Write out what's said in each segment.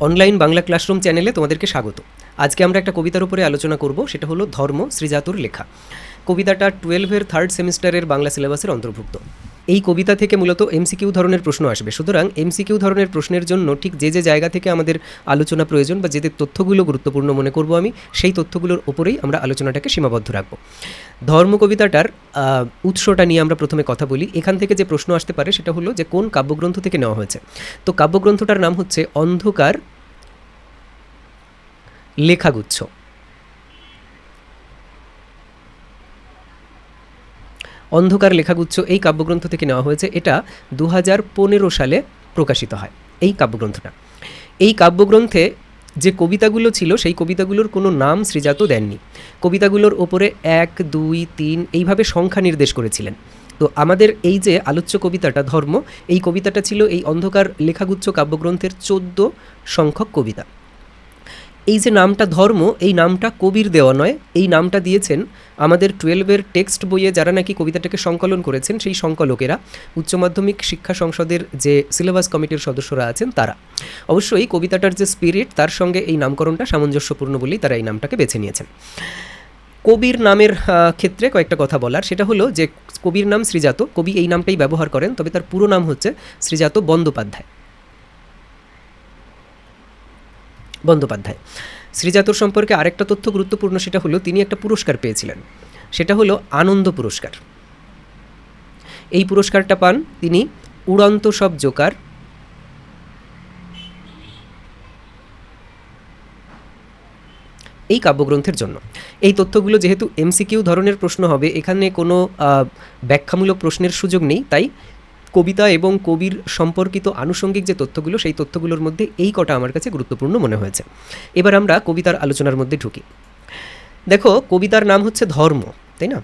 Online Bangla classroom চ্যানেলে তোমাদেরকে স্বাগত। আজকে আমরা একটা কবিতার উপরে আলোচনা করব, সেটা হলো ধর্ম শ্রীজাতুর লেখা। কবিতাটা টুয়েলভের থার্ড সেমিস্টারের বাংলা সিলেবাসের অন্তর্ভুক্ত। এই কবিতা থেকে মূলত এমসিকিউ ধরনের প্রশ্ন আসবে। সুতরাং এমসিকিউ ধরনের প্রশ্নের জন্য ঠিক যে যে জায়গা থেকে আমাদের আলোচনা প্রয়োজন বা যে যে তথ্যগুলো গুরুত্বপূর্ণ মনে করব আমি, সেই তথ্যগুলোর ওপরেই আমরা আলোচনাটাকে সীমাবদ্ধ রাখব। ধর্ম কবিতাটার উৎসটা নিয়ে আমরা প্রথমে কথা বলি। এখান থেকে যে প্রশ্ন আসতে পারে সেটা হলো যে কোন কাব্যগ্রন্থ থেকে নেওয়া হয়েছে? তো কাব্যগ্রন্থটার নাম হচ্ছে অন্ধকার লেখাগুচ্ছ। অন্ধকার লেখাগুচ্ছ এই কাব্যগ্রন্থ থেকে নেওয়া হয়েছে। এটা দু সালে প্রকাশিত হয় এই কাব্যগ্রন্থটা। এই কাব্যগ্রন্থে যে কবিতাগুলো ছিল, সেই কবিতাগুলোর কোনো নাম শ্রীজাত দেননি। কবিতাগুলোর ওপরে এক, দুই, তিন এইভাবে সংখ্যা নির্দেশ করেছিলেন। তো আমাদের এই যে আলোচ্য কবিতাটা, ধর্ম, এই কবিতাটা ছিল এই অন্ধকার লেখাগুচ্ছ কাব্যগ্রন্থের চোদ্দ সংখ্যক কবিতা। এই যে নামটা ধর্ম, এই নামটা কবির দেওয়া নয়। এই নামটা দিয়েছেন আমাদের টুয়েলভের টেক্সট বইয়ে যারা নাকি কবিতাটাকে সংকলন করেছেন, সেই সংকলকেরা। উচ্চ মাধ্যমিক শিক্ষা সংসদের যে সিলেবাস কমিটির সদস্যরা আছেন তারা। অবশ্যই কবিতাটার যে স্পিরিট তার সঙ্গে এই নামকরণটা সামঞ্জস্যপূর্ণ বলেই তারা এই নামটাকে বেছে নিয়েছেন। কবির নামের ক্ষেত্রে কয়েকটা কথা বলার। সেটা হলো যে কবির নাম শ্রীজাত কবি এই নামটাই ব্যবহার করেন, তবে তার পুরো নাম হচ্ছে শ্রীজাত বন্দ্যোপাধ্যায়। বন্দ্যোপাধ্যায়। শ্রীজাতর সম্পর্কে আরেকটা তথ্য গুরুত্বপূর্ণ, সেটা হলো তিনি একটা পুরস্কার পেয়েছিলেন। সেটা হলো আনন্দ পুরস্কার। এই পুরস্কারটা পান তিনি উড়ন্ত সব জোকার। এই কাব্যগ্রন্থের জন্য। এই তথ্যগুলো যেহেতু এমসিকিউ ধরনের প্রশ্ন হবে, এখানে কোনো ব্যাখ্যামূলক প্রশ্নের সুযোগ নেই, তাই কবিতা এবং কবির সম্পর্কিত আনুষঙ্গিক যে তথ্যগুলো, সেই তথ্যগুলোর মধ্যে এই কটা আমার কাছে গুরুত্বপূর্ণ মনে হয়েছে। এবার আমরা কবিতার আলোচনার মধ্যে ঢুকি। দেখো, কবিতার নাম হচ্ছে ধর্ম, তাই না?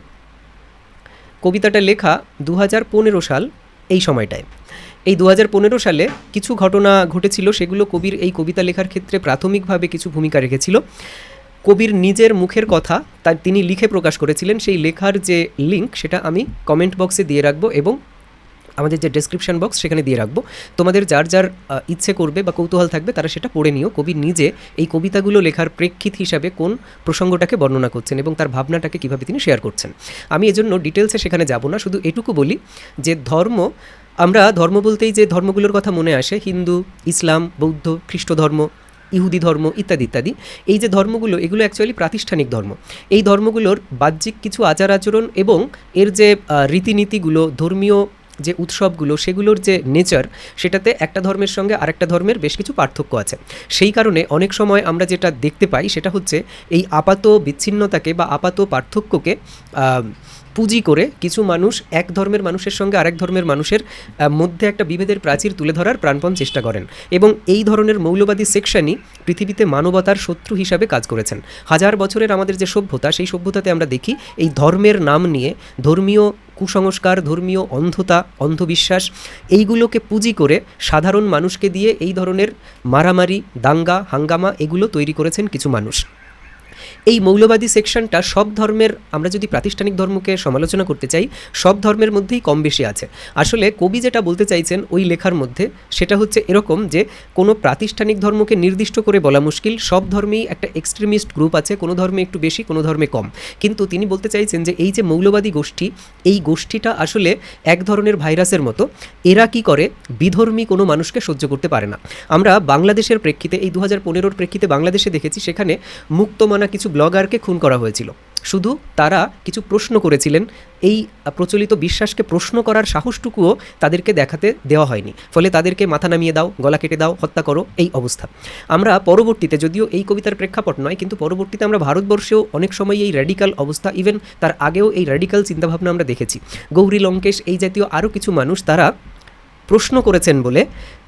কবিতাটা লেখা দু হাজার পনেরো সাল এই সময়টায়। এই দু হাজার পনেরো সালে কিছু ঘটনা ঘটেছিল, সেগুলো কবির এই কবিতা লেখার ক্ষেত্রে প্রাথমিকভাবে কিছু ভূমিকা রেখেছিল। কবির নিজের মুখের কথা তার তিনি লিখে প্রকাশ করেছিলেন, সেই লেখার যে লিঙ্ক সেটা আমি কমেন্ট বক্সে দিয়ে রাখব এবং আমাদের যে ডেসক্রিপশন বক্স সেখানে দিয়ে রাখব। তোমাদের যার যার ইচ্ছে করবে বা কৌতূহল থাকবে তারা সেটা পড়ে নিও। কবি নিজে এই কবিতাগুলো লেখার প্রেক্ষিত হিসাবে কোন প্রসঙ্গটাকে বর্ণনা করছেন এবং তার ভাবনাটাকে কীভাবে তিনি শেয়ার করছেন। আমি এজন্য ডিটেলসে সেখানে যাব না, শুধু এটুকু বলি যে ধর্ম, আমরা ধর্ম বলতেই যে ধর্মগুলোর কথা মনে আসে, হিন্দু, ইসলাম, বৌদ্ধ, খ্রিস্ট ধর্ম, ইহুদি ধর্ম ইত্যাদি ইত্যাদি। এই যে ধর্মগুলো, এগুলো অ্যাকচুয়ালি প্রাতিষ্ঠানিক ধর্ম। এই ধর্মগুলোর বাহ্যিক কিছু আচার আচরণ এবং এর যে রীতিনীতিগুলো, ধর্মীয় যে উৎসবগুলো, সেগুলোর যে নেচার সেটাতে একটা ধর্মের সঙ্গে আরেকটা ধর্মের বেশ কিছু পার্থক্য আছে। সেই কারণে অনেক সময় আমরা যেটা দেখতে পাই, সেটা হচ্ছে এই আপাত বিচ্ছিন্নতাকে বা আপাত পার্থক্যকে পুঁজি করে কিছু মানুষ এক ধর্মের মানুষের সঙ্গে আরেক ধর্মের মানুষের মধ্যে একটা বিভেদের প্রাচীর তুলে ধরার প্রাণপণ চেষ্টা করেন এবং এই ধরনের মৌলবাদী সেকশনই পৃথিবীতে মানবতার শত্রু হিসাবে কাজ করেছেন। হাজার বছরের আমাদের যে সভ্যতা, সেই সভ্যতাতে আমরা দেখি এই ধর্মের নাম নিয়ে ধর্মীয় কুসংস্কার, ধর্মীয় অন্ধতা, অন্ধবিশ্বাস, এইগুলোকে পুঁজি করে সাধারণ মানুষকে দিয়ে এই ধরনের মারামারি, দাঙ্গা, হাঙ্গামা এগুলো তৈরি করেছেন কিছু মানুষ। এই মৌলবাদী সেকশনটা সব ধর্মের, আমরা যদি প্রাতিষ্ঠানিক ধর্মকে সমালোচনা করতে চাই, সব ধর্মের মধ্যেই কম বেশি আছে। আসলে কবি যেটা বলতে চাইছেন ওই লেখার মধ্যে, সেটা হচ্ছে এরকম যে, কোনো প্রাতিষ্ঠানিক ধর্মকে নির্দিষ্ট করে বলা মুশকিল, সব ধর্মেই একটা এক্সট্রিমিস্ট গ্রুপ আছে, কোনো ধর্মে একটু বেশি, কোনো ধর্মে কম। কিন্তু তিনি বলতে চাইছেন যে, এই যে মৌলবাদী গোষ্ঠী, এই গোষ্ঠীটা আসলে এক ধরনের ভাইরাসের মতো, এরা কি করে? বিধর্মী কোনো মানুষকে সহ্য করতে পারে না। আমরা বাংলাদেশের প্রেক্ষিতে, এই দু হাজার পনেরোর প্রেক্ষিতে বাংলাদেশে দেখেছি, সেখানে মুক্তমানা কিছু ব্লগারকে খুন করা হয়েছিল। শুধু তারা কিছু প্রশ্ন করেছিলেন। এই প্রচলিত বিশ্বাসকে প্রশ্ন করার সাহসটুকুও তাদেরকে দেখাতে দেওয়া হয়নি। ফলে তাদেরকে মাথা নামিয়ে দাও, গলা কেটে দাও, হত্যা করো, এই অবস্থা। আমরা পরবর্তীতে, যদিও এই কবিতার প্রেক্ষাপট নয়, কিন্তু পরবর্তীতে আমরা ভারতবর্ষেও অনেক সময় এই র্যাডিক্যাল অবস্থা ইভেন তার আগেও এই র্যাডিক্যাল চিন্তাভাবনা আমরা দেখেছি। গৌরী লঙ্কেশ, এই জাতীয় আরও কিছু মানুষ, তারা প্রশ্ন করেছেন বলে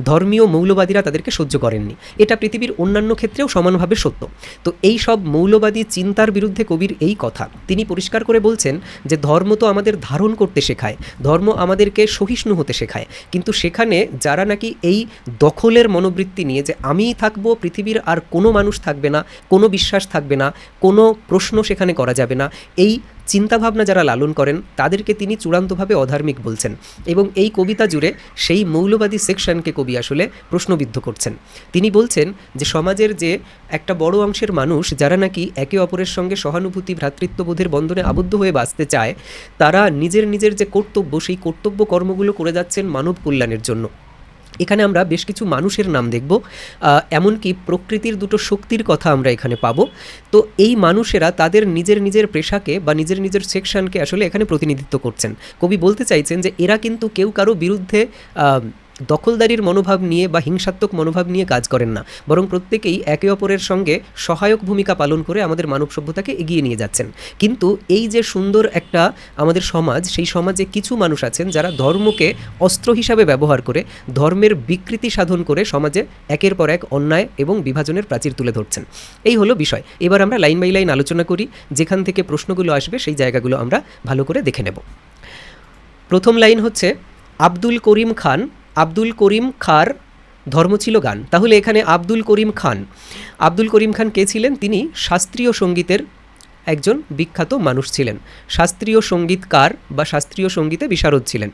ধর্মীয় মৌলবাদীরা তাদেরকে সহ্য করেননি। এটা পৃথিবীর অন্যান্য ক্ষেত্রেও সমানভাবে সত্য। তো এই সব মৌলবাদী চিন্তার বিরুদ্ধে কবির এই কথা। তিনি পরিষ্কার করে বলছেন যে ধর্ম তো আমাদের ধারণ করতে শেখায়, ধর্ম আমাদেরকে সহিষ্ণু হতে শেখায়। কিন্তু সেখানে যারা নাকি এই দখলের মনোবৃত্তি নিয়ে যে আমিই থাকব, পৃথিবীর আর কোনো মানুষ থাকবে না, কোনো বিশ্বাস থাকবে না, কোনো প্রশ্ন সেখানে করা যাবে না, এই চিন্তাভাবনা যারা লালন করেন, তাদেরকে তিনি চূড়ান্তভাবে অধার্মিক বলছেন এবং এই কবিতা জুড়ে সেই মৌলবাদী সেকশনকে কবি আসলে প্রশ্নবিদ্ধ করছেন। তিনি বলছেন যে, সমাজের যে একটা বড় অংশের মানুষ যারা নাকি একে অপরের সঙ্গে সহানুভূতি, ভ্রাতৃত্ববোধের বন্ধনে আবদ্ধ হয়ে বাঁচতে চায়, তারা নিজের নিজের যে কর্তব্য, সেই কর্তব্য কর্মগুলো করে যাচ্ছেন মানব কল্যাণের জন্য। এখানে আমরা বেশ কিছু মানুষের নাম দেখব এমনকি প্রকৃতির দুটো শক্তির কথা আমরা এখানে পাব। তো এই মানুষেরা তাদের নিজের নিজের পেশাকে বা নিজের নিজের সেকশনকে আসলে এখানে প্রতিনিধিত্ব করছেন। কবি বলতে চাইছেন যে এরা কিন্তু কেউ কারও বিরুদ্ধে দখলদারির মনোভাব নিয়ে বা হিংসাত্মক মনোভাব নিয়ে কাজ করেন না। বরং প্রত্যেকেই একে অপরের সঙ্গে সহায়ক ভূমিকা পালন করে আমাদের মানব সভ্যতাকে এগিয়ে নিয়ে যাচ্ছেন। কিন্তু এই যে সুন্দর একটা আমাদের সমাজ, সেই সমাজে কিছু মানুষ আছেন যারা ধর্মকে অস্ত্র হিসাবে ব্যবহার করে, ধর্মের বিকৃতি সাধন করে সমাজে একের পর এক অন্যায় এবং বিভাজনের প্রাচীর তুলে ধরছেন। এই হলো বিষয়। এবার আমরা লাইন বাই লাইন আলোচনা করি। যেখান থেকে প্রশ্নগুলো আসবে, সেই জায়গাগুলো আমরা ভালো করে দেখে নেব। প্রথম লাইন হচ্ছে, আব্দুল করিম খান আব্দুল করিম খার ধর্ম ছিল গান। তাহলে এখানে আব্দুল করিম খান। আব্দুল করিম খান কে ছিলেন? তিনি শাস্ত্রীয় সঙ্গীতের একজন বিখ্যাত মানুষ ছিলেন। শাস্ত্রীয় সঙ্গীতকার বা শাস্ত্রীয় সঙ্গীতে বিশারদ ছিলেন।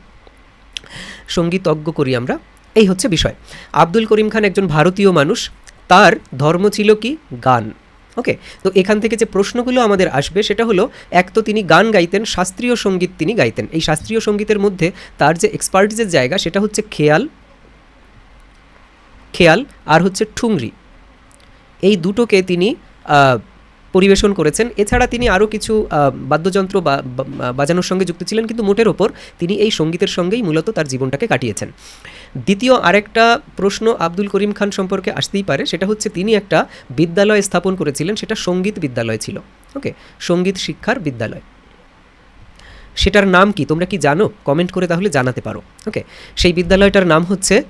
সঙ্গীতজ্ঞ করি আমরা। এই হচ্ছে বিষয়। আব্দুল করিম খান একজন ভারতীয় মানুষ। তার ধর্ম ছিল কি? গান। ওকে তো এখান থেকে যে প্রশ্নগুলো আমাদের আসবে, সেটা হলো, এক তো তিনি গান গাইতেন, শাস্ত্রীয় সংগীত তিনি গাইতেন। এই শাস্ত্রীয় সঙ্গীতের মধ্যে তার যে এক্সপার্টিসের জায়গা, সেটা হচ্ছে খেয়াল খেয়াল আর হচ্ছে ঠুংরি। এই দুটোকে তিনি পরিবেশন করেছেন। এছাড়া তিনি আরও কিছু বাদ্যযন্ত্র বা- বাজানোর সঙ্গে যুক্ত ছিলেন, কিন্তু মোটের ওপর তিনি এই সঙ্গীতের সঙ্গেই মূলত তার জীবনটাকে কাটিয়েছেন। দ্বিতীয় আরেকটা প্রশ্ন আব্দুল করিম খান সম্পর্কে আসতেই পারে, সেটা হচ্ছে তিনি একটা বিদ্যালয় স্থাপন করেছিলেন, সেটা সংগীত বিদ্যালয় ছিল। ওকে সংগীত শিক্ষার বিদ্যালয়। সেটার নাম কি, তোমরা কি জানো? কমেন্ট করে তাহলে জানাতে পারো। ওকে সেই বিদ্যালয়টার নাম হচ্ছে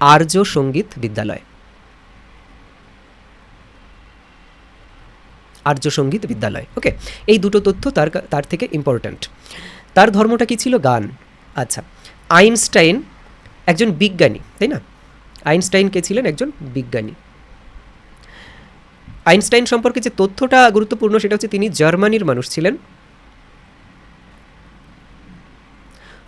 আর্য সংগীত বিদ্যালয়। আর্য সংগীত বিদ্যালয়। ওকে এই দুটো তথ্য তার তার থেকে ইম্পর্ট্যান্ট তার ধর্মটা কী ছিল? গান। আচ্ছা আইনস্টাইন একজন বিজ্ঞানী, তাই না? আইনস্টাইন কে ছিলেন? একজন বিজ্ঞানী। আইনস্টাইন সম্পর্কে যে তথ্যটা গুরুত্বপূর্ণ সেটা হচ্ছে তিনি জার্মানির মানুষ ছিলেন।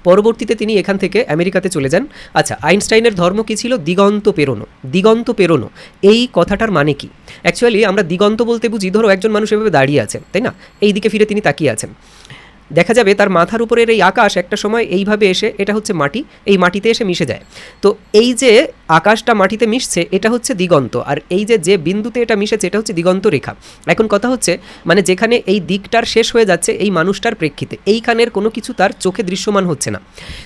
পরবর্তীতে তিনি এখান থেকে আমেরিকাতে চলে যান। আচ্ছা আইনস্টাইনের ধর্ম কী ছিল? দিগন্ত পেরোনো। দিগন্ত পেরোনো, এই কথাটার মানে কি? অ্যাকচুয়ালি আমরা দিগন্ত বলতে বুঝি, ধরো একজন মানুষ এভাবে দাঁড়িয়ে আছেন, তাই না? এই দিকে ফিরে তিনি তাকিয়ে আছেন। দেখা যাবে তার মাথার উপরের এই আকাশ একটা সময় এইভাবে এসে, এটা হচ্ছে মাটি, এই মাটিতে এসে মিশে যায়। তো এই যে আকাশটা মাটিতে মিশছে, এটা হচ্ছে দিগন্ত। আর এই যে যে বিন্দুতে এটা মিশেছে, এটা হচ্ছে দিগন্ত রেখা। এখন কথা হচ্ছে মানে যেখানে এই দিকটার শেষ হয়ে যাচ্ছে, এই মানুষটার প্রেক্ষিতে। এইখানের কোনো কিছু তার চোখে দৃশ্যমান হচ্ছে না।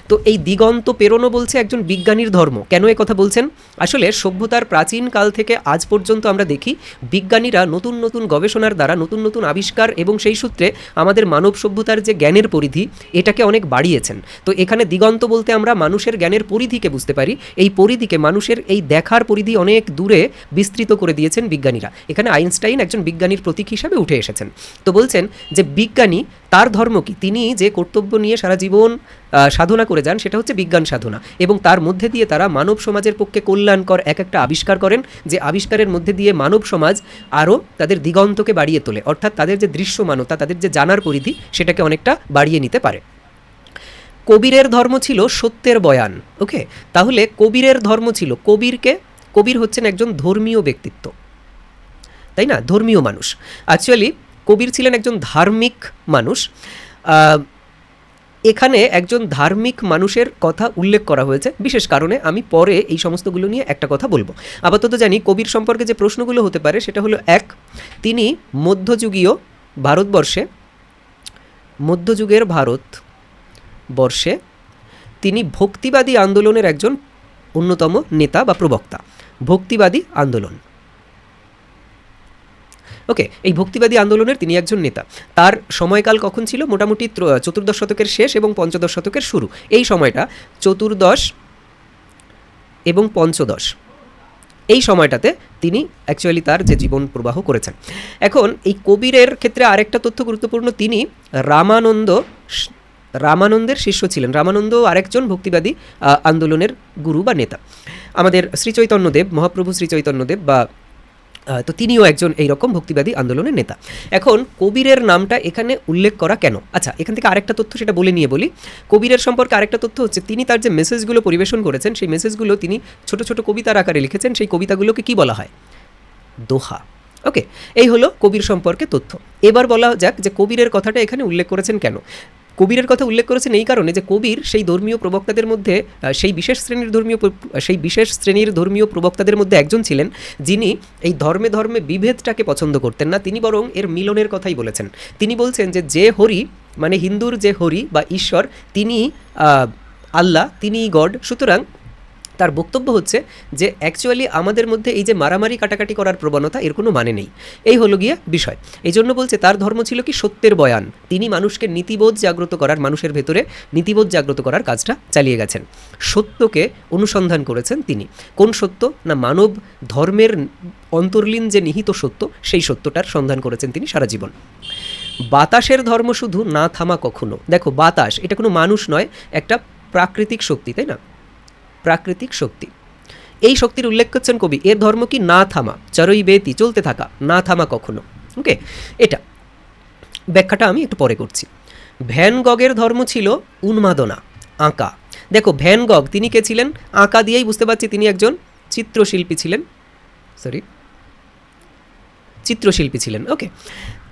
তো এই দিগন্ত পেরোনো বলছে একজন বিজ্ঞানীর ধর্ম। কেন এ কথা বলছেন? আসলে সভ্যতার প্রাচীন কাল থেকে আজ পর্যন্ত আমরা দেখি, বিজ্ঞানীরা নতুন নতুন গবেষণার দ্বারা, নতুন নতুন আবিষ্কার এবং সেই সূত্রে আমাদের মানব সভ্যতার যে জ্ঞানের পরিধি, এটাকে অনেক বাড়িয়েছেন। তো এখানে দিগন্ত বলতে আমরা মানুষের জ্ঞানের পরিধিকে বুঝতে পারি। এই পরিধিকে মানুষের এই দেখার পরিধি অনেক দূরে বিস্তৃত করে দিয়েছেন বিজ্ঞানীরা। এখানে আইনস্টাইন একজন বিজ্ঞানীর প্রতীক হিসাবে উঠে এসেছেন। তো বলছেন যে বিজ্ঞানী তার ধর্ম কি? তিনি যে কর্তব্য নিয়ে সারা জীবন সাধনা করে যান, সেটা হচ্ছে বিজ্ঞান সাধনা। এবং তার মধ্যে দিয়ে তারা মানব সমাজের পক্ষে কল্যাণকর এক একটা আবিষ্কার করেন, যে আবিষ্কারের মধ্যে দিয়ে মানব সমাজ আরও তাদের দিগন্তকে বাড়িয়ে তোলে। অর্থাৎ তাদের যে দৃশ্যমানতা, তাদের যে জানার পরিধি, সেটাকে অনেকটা বাড়িয়ে নিতে পারে। কবিরের ধর্ম ছিল সত্যের বয়ান, ওকে? তাহলে কবিরের ধর্ম ছিল কবিরকে, কবির হচ্ছেন একজন ধর্মীয় ব্যক্তিত্ব। তাই না? ধর্মীয় মানুষ। অ্যাকচুয়ালি কবির ছিলেন একজন ধার্মিক মানুষ। এখানে একজন ধার্মিক মানুষের কথা উল্লেখ করা হয়েছে। বিশেষ কারণে আমি পরে এই সমস্তগুলো নিয়ে একটা কথা বলব। আপাতত জানি কবির সম্পর্কে যে প্রশ্নগুলো হতে পারে সেটা হলো এক, তিনি মধ্যযুগীয় ভারতবর্ষে, মধ্যযুগের ভারত বর্ষে তিনি ভক্তিবাদী আন্দোলনের একজন অন্যতম নেতা বা প্রবক্তা। ভক্তিবাদী আন্দোলন। ওকে এই ভক্তিবাদী আন্দোলনের তিনি একজন নেতা। তার সময়কাল কখন ছিল? মোটামুটি ত্র- চতুর্দশ শতকের শেষ এবং পঞ্চদশ শতকের শুরু। এই সময়টা চতুর্দশ এবং পঞ্চদশ। এই সময়টাতে তিনি অ্যাকচুয়ালি তার যে জীবন প্রবাহ করেছেন। এখন এই কবিরের ক্ষেত্রে আরেকটা তথ্য গুরুত্বপূর্ণ, তিনি রামানন্দ রামানন্দের শিষ্য ছিলেন। রামানন্দ আরেকজন ভক্তিবাদী আন্দোলনের গুরু বা নেতা। আমাদের শ্রীচৈতন্যদেব, মহাপ্রভু শ্রীচৈতন্যদেব বা তো তিনিও একজন এইরকম ভক্তিবাদী আন্দোলনের নেতা। এখন কবিরের নামটা এখানে উল্লেখ করা কেন? আচ্ছা এখান থেকে আরেকটা তথ্য সেটা বলে নিয়ে বলি। কবিরের সম্পর্কে আরেকটা তথ্য হচ্ছে, তিনি তার যে মেসেজগুলো পরিবেশন করেছেন, সেই মেসেজগুলো তিনি ছোট ছোট কবিতার আকারে লিখেছেন, সেই কবিতাগুলোকে কি বলা হয়? দোহা। ওকে এই হলো কবির সম্পর্কে তথ্য। এবার বলা যাক যে কবিরের কথাটা এখানে উল্লেখ করেছেন কেন? কবিরের কথা উল্লেখ করেছেন এই কারণে যে কবির সেই ধর্মীয় প্রবক্তাদের মধ্যে সেই বিশেষ শ্রেণির ধর্মীয় সেই বিশেষ শ্রেণির ধর্মীয় প্রবক্তাদের মধ্যে একজন ছিলেন যিনি এই ধর্মে ধর্মে বিভেদটাকে পছন্দ করতেন না। তিনি বরং এর মিলনের কথাই বলেছেন। তিনি বলছেন যে যে হরি মানে হিন্দুর যে হরি বা ঈশ্বর, তিনি আল্লাহ, তিনি গড, সুতরাং তার বক্তব্য হচ্ছে যে অ্যাকচুয়ালি আমাদের মধ্যে এই যে মারামারি কাটাকাটি করার প্রবণতা, এর কোনো মানে নেই। এই হলো গিয়ে বিষয়। এই জন্য বলছে, তার ধর্ম ছিল কি সত্যের বয়ান। তিনি মানুষকে নীতিবোধ জাগ্রত করার, মানুষের ভেতরে নীতিবোধ জাগ্রত করার কাজটা চালিয়ে গেছেন। সত্যকে অনুসন্ধান করেছেন তিনি। কোন সত্য? না, মানব ধর্মের অন্তর্লীন যে নিহিত সত্য, সেই সত্যটার সন্ধান করেছেন তিনি সারা জীবন। বাতাসের ধর্ম শুধু না থামা কখনো? দেখো, বাতাস, এটা কোনো মানুষ নয়, একটা প্রাকৃতিক শক্তি, তাই না? প্রাকৃতিক শক্তি। এই শক্তির উল্লেখ করছেন কবি, এর ধর্ম কি না থামা, চরই বেতি, চলতে থাকা, না থামা কখনো? ওকে এটা। ব্যাখ্যাটা আমি একটু পরে করছি। ভ্যান গগের ধর্ম ছিল উন্মাদনা, আঁকা। দেখো, ভ্যান গগ, তিনি কে ছিলেন? আঁকা দিয়েই বুঝতে পারছি তিনি একজন চিত্রশিল্পী ছিলেন। সরি চিত্রশিল্পী ছিলেন। ওকে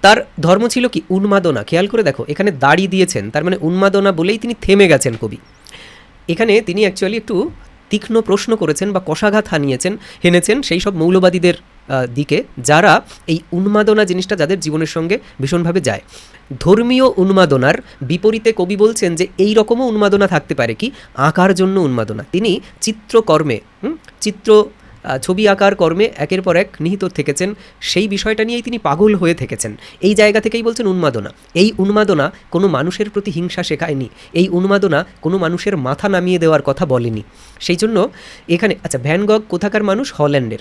তার ধর্ম ছিল কি? উন্মাদনা। খেয়াল করে দেখো, এখানে দাড়ি দিয়েছেন, তার মানে উন্মাদনা বলেই তিনি থেমে গেছেন কবি। এখানে তিনি অ্যাকচুয়ালি একটু তীক্ষ্ণ প্রশ্ন করেছেন বা কষাঘাত হানিয়েছেন, হেনেছেন সেই সব মৌলবাদীদের দিকে, যারা এই উন্মাদনা জিনিসটা যাদের জীবনের সঙ্গে ভীষণভাবে যায়। ধর্মীয় উন্মাদনার বিপরীতে কবি বলছেন যে, এই রকমও উন্মাদনা থাকতে পারে কি? আঁকার জন্য উন্মাদনা। তিনি চিত্রকর্মে চিত্র ছবি আঁকার কর্মে একের পর এক নিহিত থেকেছেন। সেই বিষয়টা নিয়েই তিনি পাগল হয়ে থেকেছেন। এই জায়গা থেকেই বলছেন উন্মাদনা। এই উন্মাদনা কোনো মানুষের প্রতি হিংসা শেখায়নি। এই উন্মাদনা কোনো মানুষের মাথা নামিয়ে দেওয়ার কথা বলেনি। সেই জন্য এখানে আচ্ছা ভ্যানগগ কোথাকার মানুষ? হল্যান্ডের।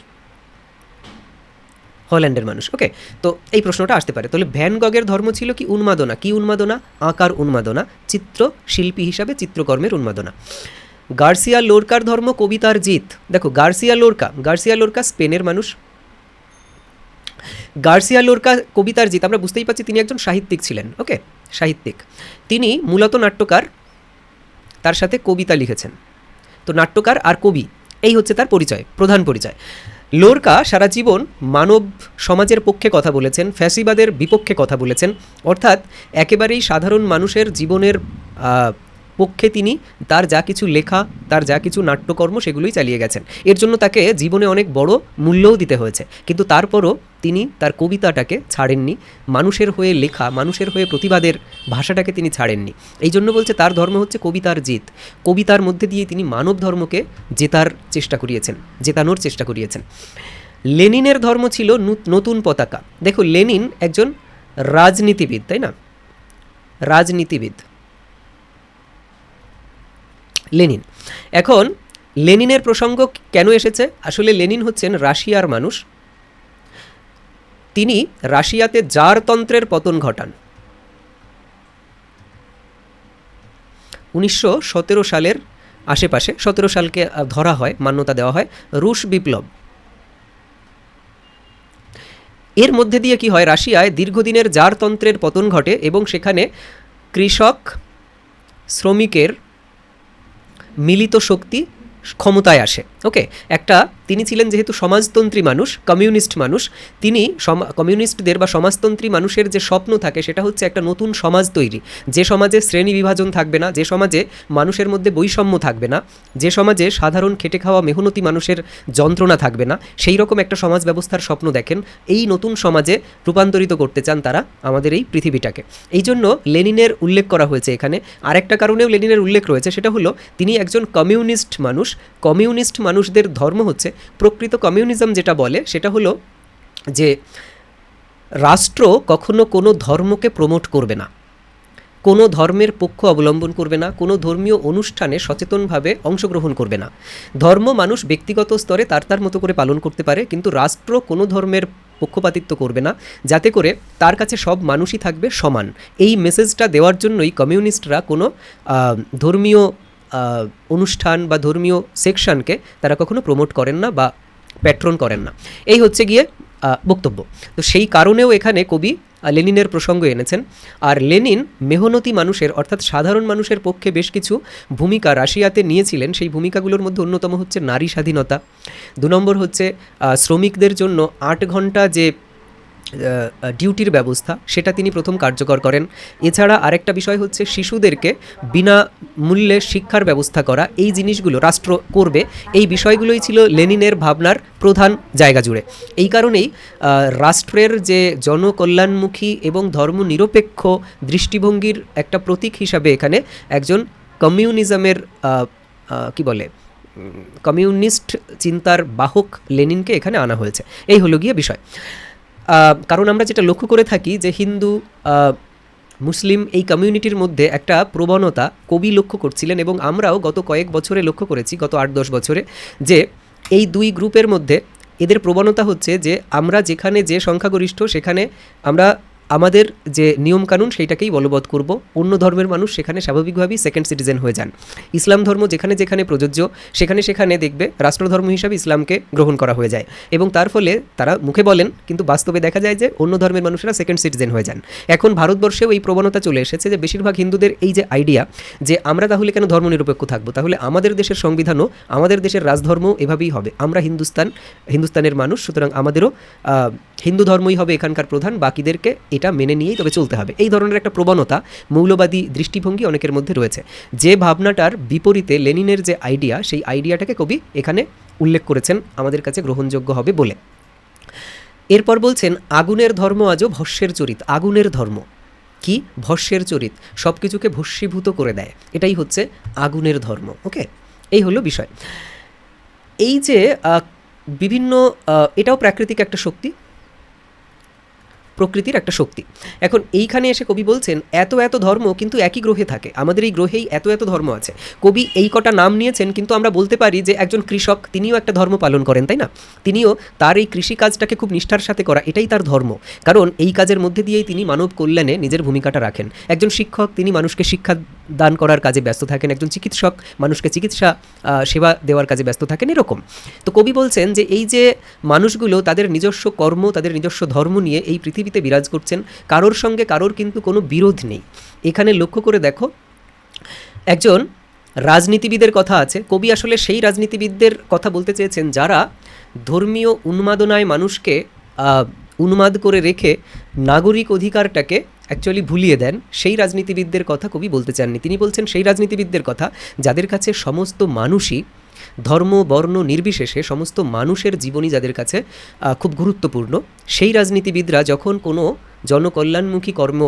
হল্যান্ডের মানুষ, ওকে? তো এই প্রশ্নটা আসতে পারে। তাহলে ভ্যানগগের ধর্ম ছিল কি? উন্মাদনা। কি উন্মাদনা? আঁকার উন্মাদনা। চিত্র, শিল্পী হিসাবে চিত্রকর্মের উন্মাদনা। গার্সিয়া লোরকার ধর্ম কবিতার জিত। দেখো, গার্সিয়া লোরকা গার্সিয়া লোরকা স্পেনের মানুষ। গার্সিয়া লোরকা কবিতার জিত, আমরা বুঝতেই পারছি তিনি একজন সাহিত্যিক ছিলেন, ওকে? সাহিত্যিক। তিনি মূলত নাট্যকার, তার সাথে কবিতা লিখেছেন। তো নাট্যকার আর কবি, এই হচ্ছে তার পরিচয়, প্রধান পরিচয়। লোরকা সারা জীবন মানব সমাজের পক্ষে কথা বলেছেন, ফ্যাসিবাদের বিপক্ষে কথা বলেছেন, অর্থাৎ একেবারেই সাধারণ মানুষের জীবনের পক্ষে তিনি তার যা কিছু লেখা, তার যা কিছু নাট্যকর্ম সেগুলোই চালিয়ে গেছেন। এর জন্য তাকে জীবনে অনেক বড় মূল্যও দিতে হয়েছে। কিন্তু তারপরও তিনি তার কবিতাটাকে ছাড়েননি। মানুষের হয়ে লেখা, মানুষের হয়ে প্রতিবাদের ভাষাটাকে তিনি ছাড়েননি। এই জন্য বলছে তার ধর্ম হচ্ছে কবিতার জিত। কবিতার মধ্যে দিয়ে তিনি মানব ধর্মকে জেতার চেষ্টা করিয়েছেন, জেতানোর চেষ্টা করিয়েছেন। লেনিনের ধর্ম ছিল নতুন পতাকা। দেখো, লেনিন একজন রাজনীতিবিদ, তাই না? রাজনীতিবিদ। লেনিন। এখন, লেনিনের প্রসঙ্গ কেন এসেছে? আসলে লেনিন হচ্ছেন রাশিয়ার মানুষ। তিনি রাশিয়াতে জারতন্ত্রের পতন ঘটান। উনিশশো সতেরো সালের আশেপাশে, সতেরো সালকে ধরা হয়, মান্যতা দেওয়া হয়, রুশ বিপ্লব। এর মধ্যে দিয়ে কি হয়? রাশিয়ায় দীর্ঘদিনের জারতন্ত্রের পতন ঘটে এবং সেখানে কৃষক শ্রমিকের মিলিত শক্তি ক্ষমতায় আসে। ওকে একটা তিনি ছিলেন যেহেতু সমাজতন্ত্রী মানুষ, কমিউনিস্ট মানুষ, তিনি কমিউনিস্টদের বা সমাজতন্ত্রী মানুষের যে স্বপ্ন থাকে সেটা হচ্ছে একটা নতুন সমাজ তৈরি। যে সমাজে শ্রেণি বিভাজন থাকবে না, যে সমাজে মানুষের মধ্যে বৈষম্য থাকবে না, যে সমাজে সাধারণ খেটে খাওয়া মেহনতি মানুষের যন্ত্রণা থাকবে না, সেই রকম একটা সমাজ ব্যবস্থার স্বপ্ন দেখেন, এই নতুন সমাজে রূপান্তরিত করতে চান তারা আমাদের এই পৃথিবীটাকে। এই জন্য লেনিনের উল্লেখ করা হয়েছে এখানে। আরেকটা কারণেও লেনিনের উল্লেখ রয়েছে, সেটা হলো তিনি একজন কমিউনিস্ট মানুষ। কমিউনিস্ট মানুষদের ধর্ম হচ্ছে প্রকৃত কমিউনিজম যেটা বলে, সেটা হলো যে রাষ্ট্র কখনো কোনো ধর্মকে প্রমোট করবে না। কোনো ধর্মের পক্ষ অবলম্বন করবে না, কোনো ধর্মীয় অনুষ্ঠানে সচেতনভাবে অংশগ্রহণ করবে না। ধর্ম মানুষ ব্যক্তিগত স্তরে তার তার মতো করে পালন করতে পারে, কিন্তু রাষ্ট্র কোনো ধর্মের পক্ষপাতিত্ব করবে না, যাতে করে তার কাছে সব মানুষই থাকবে সমান। এই মেসেজটা দেওয়ার জন্যই কমিউনিস্টরা কোনো ধর্মীয় অনুষ্ঠান বা ধর্মীয় সেকশনকে তারা কখনো প্রমোট করেন না বা প্যাট্রন করেন না। এই হচ্ছে গিয়ে বক্তব্য। তো সেই কারণেও এখানে কবি লেনিনের প্রসঙ্গ এনেছেন। আর লেনিন মেহনতি মানুষের, অর্থাৎ সাধারণ মানুষের পক্ষে বেশ কিছু ভূমিকা রাশিয়াতে নিয়েছিলেন। সেই ভূমিকাগুলোর মধ্যে অন্যতম হচ্ছে নারী স্বাধীনতা। দু নম্বর হচ্ছে শ্রমিকদের জন্য আট ঘণ্টা যে ডিউটির ব্যবস্থা, সেটা তিনি প্রথম কার্যকর করেন। এছাড়া আরেকটা বিষয় হচ্ছে শিশুদেরকে বিনা মূল্যে শিক্ষার ব্যবস্থা করা, এই জিনিসগুলো রাষ্ট্র করবে। এই বিষয়গুলোই ছিল লেনিনের ভাবনার প্রধান জায়গা জুড়ে। এই কারণেই রাষ্ট্রের যে জনকল্যাণমুখী এবং ধর্মনিরপেক্ষ দৃষ্টিভঙ্গির একটা প্রতীক হিসাবে এখানে একজন কমিউনিজমের কি বলে কমিউনিস্ট চিন্তার বাহক লেনিনকে এখানে আনা হয়েছে। এই হলো গিয়ে বিষয়। কারণ আমরা যেটা লক্ষ্য করে থাকি যে হিন্দু মুসলিম এই কমিউনিটির মধ্যে একটা প্রবণতা কবি লক্ষ্য করছিলেন এবং আমরাও গত কয়েক বছরে লক্ষ্য করেছি, গত আট দশ বছরে, যে এই দুই গ্রুপের মধ্যে এদের প্রবণতা হচ্ছে যে আমরা যেখানে যে সংখ্যাগরিষ্ঠ সেখানে আমরা আমাদের যে নিয়মকানুন সেইটাকেই বলবৎ করব। অন্য ধর্মের মানুষ সেখানে স্বাভাবিকভাবেই সেকেন্ড সিটিজেন হয়ে যান। ইসলাম ধর্ম যেখানে যেখানে প্রযোজ্য, সেখানে সেখানে দেখবে রাষ্ট্রধর্ম হিসাবে ইসলামকে গ্রহণ করা হয়ে যায়। এবং তার ফলে তারা মুখে বলেন, কিন্তু বাস্তবে দেখা যায় যে অন্য ধর্মের মানুষেরা সেকেন্ড সিটিজেন হয়ে যান। এখন ভারতবর্ষেও এই প্রবণতা চলে এসেছে যে বেশিরভাগ হিন্দুদের এই যে আইডিয়া যে আমরা তাহলে কেন ধর্মনিরপেক্ষ থাকব? তাহলে আমাদের দেশের সংবিধানও আমাদের দেশের রাজধর্ম এভাবেই হবে। আমরা হিন্দুস্তান, হিন্দুস্তানের মানুষ, সুতরাং আমাদেরও হিন্দু ধর্মই হবে এখানকার প্রধান, বাকিদেরকে এটা মেনে নিয়েই তবে চলতে হবে। এই ধরনের একটা প্রবণতা মৌলবাদী দৃষ্টিভঙ্গি অনেকের মধ্যে রয়েছে। যে ভাবনাটার বিপরীতে লেনিনের যে আইডিয়া, সেই আইডিয়াটাকে কবি এখানে উল্লেখ করেছেন, আমাদের কাছে গ্রহণযোগ্য হবে বলে। এরপর বলছেন, আগুনের ধর্ম আজও ভস্যের চরিত। আগুনের ধর্ম। কি? ভস্যের চরিত। সব কিছুকে ভস্মীভূত করে দেয়। এটাই হচ্ছে আগুনের ধর্ম, ওকে? এই হলো বিষয়। এই যে বিভিন্ন এটাও প্রাকৃতিক একটা শক্তি। প্রকৃতির একটা শক্তি। এখন এইখানে এসে কবি বলছেন, এত এত ধর্ম কিন্তু একই গ্রহে থাকে। আমাদের এই গ্রহেই এত এত ধর্ম আছে। কবি এই কটা নাম নিয়েছেন, কিন্তু আমরা বলতে পারি যে একজন কৃষক, তিনিও একটা ধর্ম পালন করেন, তাই না? তিনিও তার এই কৃষিকাজটাকে খুব নিষ্ঠার সাথে করা, এটাই তার ধর্ম। কারণ এই কাজের মধ্যে দিয়েই তিনি মানব কল্যাণে নিজের ভূমিকাটা রাখেন। একজন শিক্ষক, তিনি মানুষকে শিক্ষা দান করার কাজে ব্যস্ত থাকেন, একজন চিকিৎসক, মানুষকে চিকিৎসা সেবা দেওয়ার কাজে ব্যস্ত থাকেন, এরকম। তো কবি বলছেন যে এই যে মানুষগুলো তাদের নিজস্ব কর্ম, তাদের নিজস্ব ধর্ম নিয়ে এই পৃথিবীতে বিরাজ করছেন, কারোর সঙ্গে কারোর কিন্তু কোনো বিরোধ নেই। এখানে লক্ষ্য করে দেখো, একজন রাজনীতিবিদের কথা আছে, কবি আসলে সেই রাজনীতিবিদদের কথা বলতে চেয়েছেন যারা ধর্মীয় উন্মাদনায় মানুষকে উন্মাদ করে রেখে নাগরিক অধিকারটাকে অ্যাকচুয়ালি ভুলিয়ে দেন, সেই রাজনীতিবিদদের কথা কবি বলতে চাননি। তিনি বলছেন, সেই রাজনীতিবিদদের কথা, যাদের কাছে সমস্ত মানুষই ধর্ম, বর্ণ নির্বিশেষে সমস্ত মানুষের জীবনই যাদের কাছে খুব গুরুত্বপূর্ণ, সেই রাজনীতিবিদরা যখন কোনো জনকল্যাণমুখী কর্ম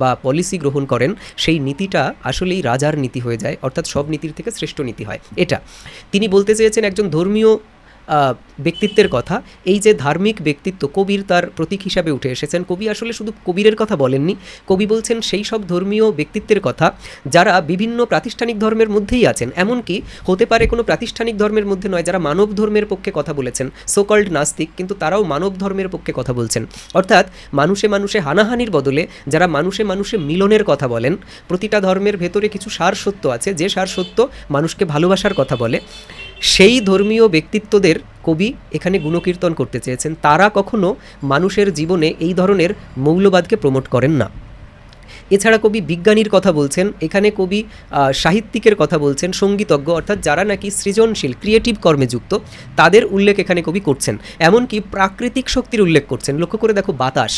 বা পলিসি গ্রহণ করেন, সেই নীতিটা আসলেই রাজার নীতি হয়ে যায়, অর্থাৎ সব নীতির থেকে শ্রেষ্ঠ নীতি হয়। এটা। তিনি বলতে চেয়েছেন একজন ধর্মীয় ব্যক্তিত্বের কথা। এই যে ধার্মিক ব্যক্তিত্ব কবির তার প্রতীক হিসাবে উঠে এসেছেন। কবি আসলে শুধু কবিরের কথা বলেননি, কবি বলছেন সেই সব ধর্মীয় ব্যক্তিত্বের কথা যারা বিভিন্ন প্রাতিষ্ঠানিক ধর্মের মধ্যেই আছেন। এমনকি হতে পারে কোনো প্রাতিষ্ঠানিক ধর্মের মধ্যে নয়, যারা মানব ধর্মের পক্ষে কথা বলেছেন সোকল্ড নাস্তিক, কিন্তু তারাও মানব ধর্মের পক্ষে কথা বলছেন। অর্থাৎ মানুষে মানুষে হানাহানির বদলে যারা মানুষে মানুষে মিলনের কথা বলেন, প্রতিটা ধর্মের ভেতরে কিছু সার সত্য আছে। যে সার সত্য মানুষকে ভালোবাসার কথা বলে সেই ধর্মীয় ব্যক্তিত্বদের কবি এখানে গুণকীর্তন করতে চেয়েছেন। তারা কখনো মানুষের জীবনে এই ধরনের মৌলবাদকে প্রমোট করেন না। এছাড়া কবি বিজ্ঞানীর কথা বলছেন, এখানে কবি সাহিত্যিকের কথা বলছেন, সঙ্গীতজ্ঞ, অর্থাৎ যারা নাকি সৃজনশীল, ক্রিয়েটিভ কর্মে যুক্ত, তাদের উল্লেখ এখানে কবি করছেন। এমনকি প্রাকৃতিক শক্তির উল্লেখ করছেন। লক্ষ্য করে দেখো বাতাস।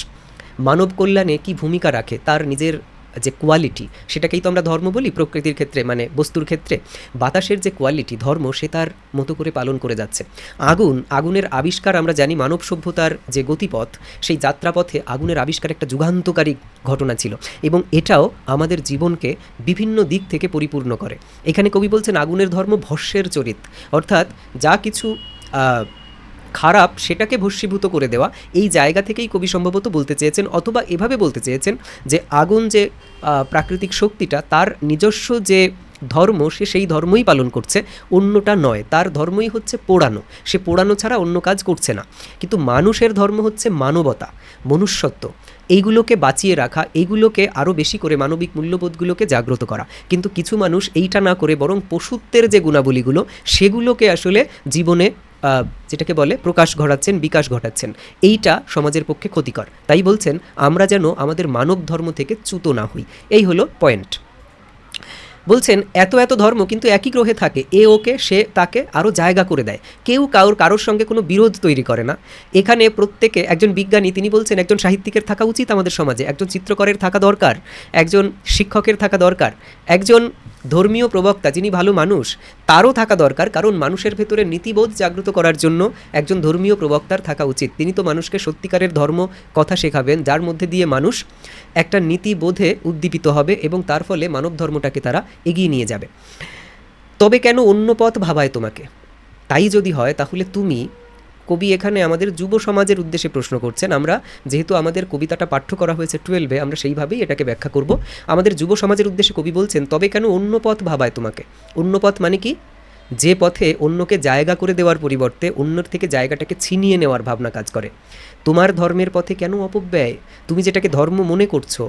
মানব কল্যাণে কি ভূমিকা রাখে, তার নিজের যে কোয়ালিটি সেটাকেই তো আমরা ধর্ম বলি, প্রকৃতির ক্ষেত্রে মানে বস্তুর ক্ষেত্রে। বাতাসের যে কোয়ালিটি ধর্ম, সে তার মতো করে পালন করে যাচ্ছে। আগুন, আগুনের আবিষ্কার আমরা জানি মানব সভ্যতার যে গতিপথ, সেই যাত্রাপথে আগুনের আবিষ্কার একটা যুগান্তকারী ঘটনা ছিল। এবং এটাও আমাদের জীবনকে বিভিন্ন দিক থেকে পরিপূর্ণ করে। এখানে কবি বলছেন, আগুনের ধর্ম ভস্যের চরিত। অর্থাৎ যা কিছু খারাপ সেটাকে ভস্মীভূত করে দেওয়া, এই জায়গা থেকেই কবি সম্ভবত বলতে চেয়েছেন অথবা এভাবে বলতে চেয়েছেন যে আগুন যে প্রাকৃতিক শক্তিটা, তার নিজস্ব যে ধর্ম, সে সেই ধর্মই পালন করছে, অন্যটা নয়। তার ধর্মই হচ্ছে পোড়ানো। সে পোড়ানো ছাড়া অন্য কাজ করছে না। কিন্তু মানুষের ধর্ম হচ্ছে মানবতা, মনুষ্যত্ব। এইগুলোকে বাঁচিয়ে রাখা, এইগুলোকে আরও বেশি করে মানবিক মূল্যবোধগুলোকে জাগ্রত করা। কিন্তু কিছু মানুষ এইটা না করে বরং পশুত্বের যে গুণাবলীগুলো, সেগুলোকে আসলে জীবনে যেটাকে বলে প্রকাশ ঘটাচ্ছেন, বিকাশ ঘটাচ্ছেন। এইটা সমাজের পক্ষে ক্ষতিকর। তাই বলছেন, আমরা যেন আমাদের মানব ধর্ম থেকে চ্যুত না হই। এই হলো পয়েন্ট বলছেন, এত এত ধর্ম কিন্তু একই গ্রহে থাকে। এ ওকে, সে তাকে আরও জায়গা করে দেয়। কেউ কারোর কারোর সঙ্গে কোনো বিরোধ তৈরি করে না। এখানে প্রত্যেকে একজন বিজ্ঞানী, তিনি বলছেন, একজন সাহিত্যিকের থাকা উচিত আমাদের সমাজে। একজন চিত্রকরের থাকা দরকার। একজন শিক্ষকের থাকা দরকার। একজন ধর্মীয় প্রবক্তা, যিনি ভালো মানুষ, তারও থাকা দরকার। কারণ মানুষের ভেতরে নীতিবোধ জাগ্রত করার জন্য একজন ধর্মীয় প্রবক্তার থাকা উচিত। তিনি তো মানুষকে সত্যিকারের ধর্ম কথা শেখাবেন, যার মধ্যে দিয়ে মানুষ একটা নীতিবোধে উদ্দীপিত হবে এবং তার ফলে মানব ধর্মটাকে তারা এগিয়ে নিয়ে যাবে। তবে কেন অন্য পথ ভাবায় তোমাকে? তাই যদি হয়, তাহলে তুমি কবি এখানে আমাদের যুব সমাজের উদ্দেশ্যে প্রশ্ন করছেন। আমরা যেহেতু আমাদের কবিতাটা পাঠ্য করা হয়েছে টুয়েলভে আমরা সেইভাবেই এটাকে ব্যাখ্যা করব। আমাদের যুব সমাজের উদ্দেশ্যে কবি বলছেন, তবে কেন অন্য পথ ভাবায় তোমাকে? অন্য পথ মানে কি? যে পথে অন্যকে জায়গা করে দেওয়ার পরিবর্তে অন্যর থেকে জায়গাটাকে ছিনিয়ে নেওয়ার ভাবনা কাজ করে। তোমার ধর্মের পথে কেন অপব্যয়? তুমি যেটাকে ধর্ম মনে করছ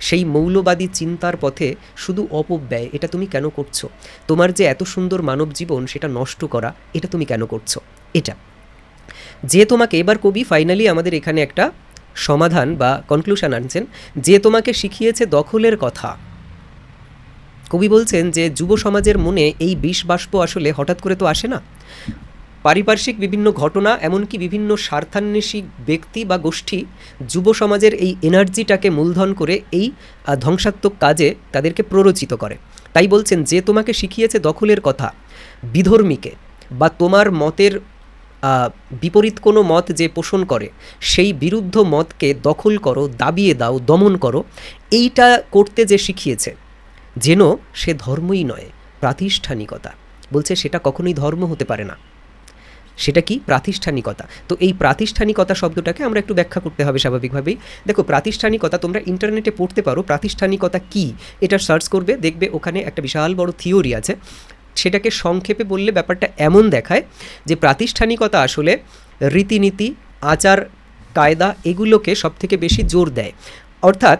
সেই মৌলবাদী চিন্তার পথে শুধু অপব্যয়, এটা তুমি কেন করছ? তোমার যে এত সুন্দর মানব জীবন, সেটা নষ্ট করা, এটা তুমি কেন করছ? এটা। যে তোমাকে এবার কবি ফাইনালি আমাদের এখানে একটা সমাধান বা কনক্লুশন আনছেন, যে তোমাকে শিখিয়েছে দখলের কথা। কবি বলছেন যে যুব সমাজের মনে এই বিষ বাষ্প আসলে হঠাৎ করে তো আসে না? পারিপার্শ্বিক বিভিন্ন ঘটনা, এমনকি বিভিন্ন স্বার্থান্বেষী ব্যক্তি বা গোষ্ঠী যুব সমাজের এই এনার্জিটাকে মূলধন করে এই ধ্বংসাত্মক কাজে তাদেরকে প্ররোচিত করে। তাই বলছেন, যে তোমাকে শিখিয়েছে দখলের কথা, বিধর্মীকে বা তোমার মতের বিপরীত কোনো মত যে পোষণ করে, সেই বিরুদ্ধ মতকে দখল করো, দাবিয়ে দাও, দমন করো, এইটা করতে যে শিখিয়েছে, যেন সে ধর্মই নয়, প্রাতিষ্ঠানিকতা। বলছে, সেটা কখনোই ধর্ম হতে পারে না। সেটা কি? প্রাতিষ্ঠানিকতা। তো এই প্রাতিষ্ঠানিকতা শব্দটাকে আমরা একটু ব্যাখ্যা করতে হবে স্বাভাবিকভাবেই। দেখো, প্রাতিষ্ঠানিকতা তোমরা ইন্টারনেটে পড়তে পারো, প্রাতিষ্ঠানিকতা কি? এটা সার্চ করবে, দেখবে ওখানে একটা বিশাল বড় থিওরি আছে। সেটাকে সংক্ষেপে বললে ব্যাপারটা এমন দেখায় যে প্রাতিষ্ঠানিকতা আসলে রীতিনীতি, আচার, কায়দা এগুলোকে সবথেকে বেশি জোর দেয়। অর্থাৎ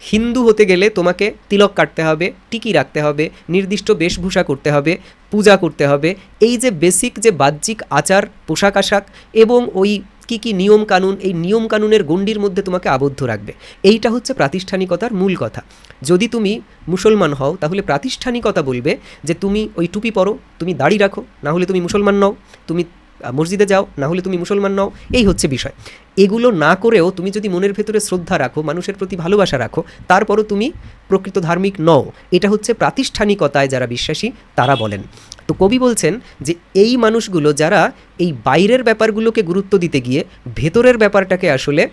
হিন্দু হতে গেলে তোমাকে তিলক কাটতে হবে, টিকি রাখতে হবে, নির্দিষ্ট বেশভূষা করতে হবে, পূজা করতে হবে। এই যে বেসিক যে বাহ্যিক আচার, পোশাক আশাক এবং ওই কী কী নিয়ম কানুন, এই নিয়ম কানুনের গণ্ডির মধ্যে তোমাকে আবদ্ধ রাখবে। এইটা হচ্ছে প্রাতিষ্ঠানিকতার মূল কথা। যদি তুমি মুসলমান হও, তাহলে প্রাতিষ্ঠানিকতা বলবে যে তুমি ওই টুপি পরো, তুমি দাড়ি রাখো, না হলে তুমি মুসলমান নও। তুমি মসজিদে যাও, না হলে তুমি মুসলমান নাও, এই হচ্ছে বিষয়। এগুলো না করেও তুমি যদি মনের ভেতরে শ্রদ্ধা রাখো, মানুষের প্রতি ভালোবাসা রাখো, তারপরও তুমি প্রকৃত ধার্মিক নও। এটা হচ্ছে প্রাতিষ্ঠানিকতায় যারা বিশ্বাসী, তারা বলেন। তো কবি বলছেন যে, এই মানুষগুলো যারা এই বাইরের ব্যাপারগুলোকে গুরুত্ব দিতে গিয়ে, ভেতরের ব্যাপারটাকে আসলে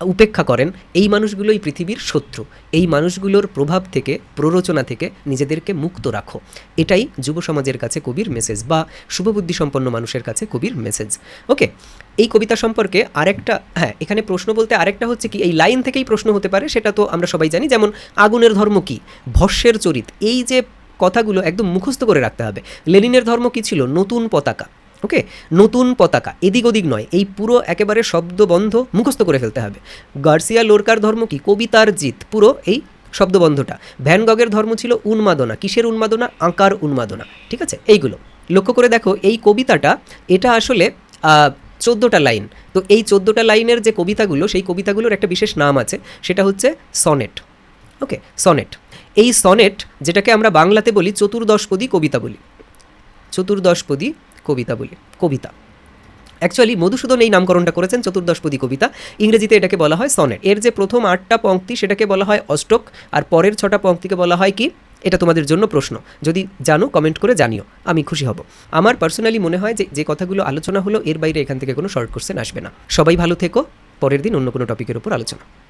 উপেক্ষা করেন, এই মানুষগুলোই পৃথিবীর শত্রু। এই মানুষগুলোর প্রভাব থেকে, প্ররোচনা থেকে নিজেদেরকে মুক্ত রাখো। এটাই যুব সমাজের কাছে কবির মেসেজ বা শুভবুদ্ধি সম্পন্ন মানুষের কাছে কবির মেসেজ ওকে এই কবিতা সম্পর্কে আরেকটা হ্যাঁ এখানে প্রশ্ন বলতে আরেকটা হচ্ছে কি, এই লাইন থেকেই প্রশ্ন হতে পারে, সেটা তো আমরা সবাই জানি, যেমন আগুনের ধর্ম কি? ভস্যের চরিত। এই যে কথাগুলো একদম মুখস্থ করে রাখতে হবে। লেনিনের ধর্ম কী ছিল? নতুন পতাকা। ওকে নতুন পতাকা, এদিক ওদিক নয়, এই পুরো একেবারে শব্দবন্ধ মুখস্থ করে ফেলতে হবে। গার্সিয়া লোরকার ধর্ম কি? কবিতার জিত, পুরো এই শব্দবন্ধটা। ভ্যানগগের ধর্ম ছিল উন্মাদনা, কিসের উন্মাদনা? আঁকার উন্মাদনা, ঠিক আছে? এইগুলো। লক্ষ্য করে দেখো, এই কবিতাটা, এটা আসলে চোদ্দোটা লাইন। তো এই চোদ্দোটা লাইনের যে কবিতাগুলো, সেই কবিতাগুলোর একটা বিশেষ নাম আছে, সেটা হচ্ছে সনেট। Okay sonnet. এই সনেট, যেটাকে আমরা বাংলাতে বলি চতুর্দশপদী কবিতা বলি। চতুর্দশপদী কবিতা বলে, কবিতা। অ্যাকচুয়ালি মধুসূদন এই নামকরণটা করেছেন চতুর্দশপদী কবিতা। ইংরেজিতে এটাকে বলা হয় সনেট। এর যে প্রথম আটটা পংক্তি সেটাকে বলা হয় অষ্টক। আর পরের ছটা পঙ্ক্তিকে বলা হয় কি? এটা তোমাদের জন্য প্রশ্ন। যদি জানো কমেন্ট করে জানিও। আমি খুশি হব। আমার পার্সোনালি মনে হয় যে যে কথাগুলো আলোচনা হলো, এর বাইরে এখান থেকে কোনো শর্ট কোশ্চেন আসবে না। সবাই ভালো থেকো। পরের দিন অন্য কোনো টপিকের উপর আলোচনা।